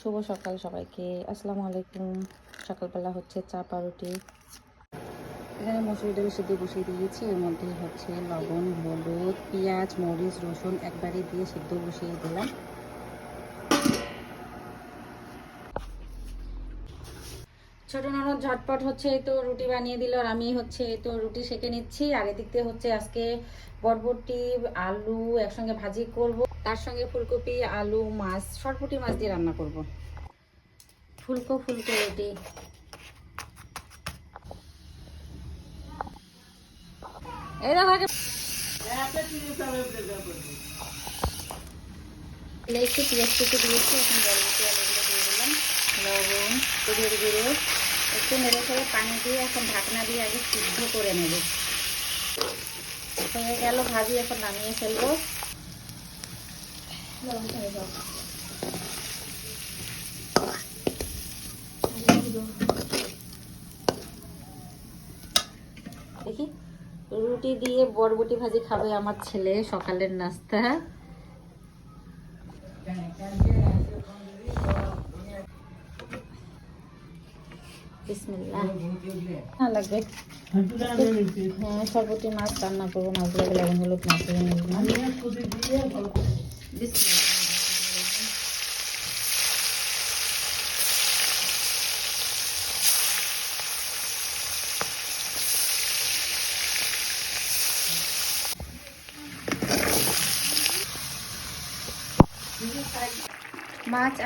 শুভ সকাল সবাইকে। আসসালামু আলাইকুম। সকালবেলা হচ্ছে চা পাউরুটি এখানে মসুরি ডাল সিদ্ধ বসিয়ে দিয়েছি। এর মধ্যে হচ্ছে লবণ, হলুদ, পেঁয়াজ, মরিচ, রসুন একবারে দিয়ে সিদ্ধ বসিয়ে দিলাম। ছোট ননদ ঝটপট হচ্ছে তো রুটি বানিয়ে দিল আর আমি হচ্ছে তো রুটি সেকে নিচ্ছি। আর এদিক দিয়ে হচ্ছে আজকে বরবটি, আলু একসঙ্গে ভাজি করব। তার সঙ্গে ফুলকপি, আলু, মাছ, সরপুটি মাছ দিয়ে রান্না করব। ফুলকো ফুলকো রুটি এই দেখো একটু দিয়েছি, এখন বরবটি আলুগুলো দিয়ে দিলাম। লবণ কুড়িয়ে গুঁড়ো, একটু নেড়ে করে পানি দিয়ে এখন ঢাকনা দিয়ে আগে সিদ্ধ করে নেব। হয়ে গেল, ভাজি এখন নামিয়ে ফেলব। দেখি, রুটি দিয়ে বরবটি ভাজি খাবে আমার ছেলে সকালের নাস্তা। হ্যাঁ লাগবে। হ্যাঁ সরবতি মাছ রান্না করব মাছগুলো লবণ হলুদ মাছ মাছ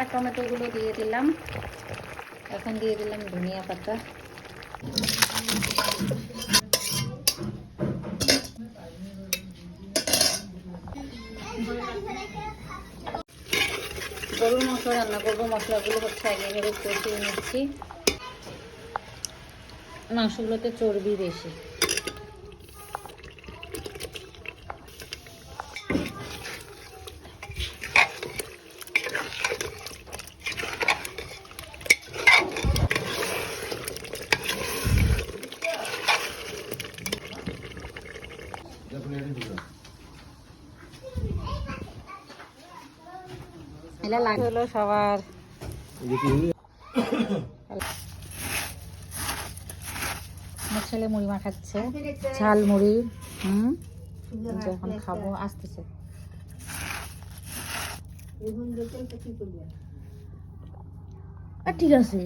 আর টমেটোগুলো দিয়ে দিলাম। এখন দিয়ে দিলাম ধনিয়া পাতা। গরুর মাংস রান্না করব মশলাগুলো হচ্ছে আগে এভাবে কষিয়ে নিচ্ছি। মাংসগুলোতে চর্বি বেশি। এটা সবার। আমার ছেলে মুড়ি মাখাচ্ছে। ঝাল মুড়ি হুম? এখন খাব আসতেছে। ঠিক আছে।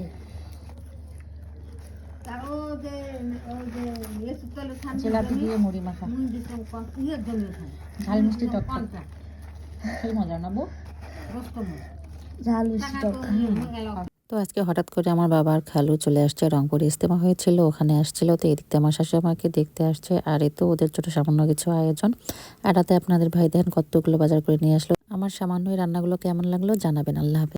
জিলাপি দিয়ে মুড়ি মাখা। ঝাল মিষ্টি টক মজা না বউ? তো আজকে হঠাৎ করে আমার বাবার খালু চলে আসছে, রংপুরে ইস্তেমা হয়েছিল, ওখানে আসছিল, তো এদিকে আমার শাশুড়ি আমাকে দেখতে আসছে, আর এ তো ওদের ছোট সামান্য কিছু আয়োজন। রাতে আপনাদের ভাই দেখেন কতগুলো বাজার করে নিয়ে আসলো? আমার সামান্য এই রান্নাগুলো কেমন লাগল জানাবেন, আল্লাহ হাফেজ।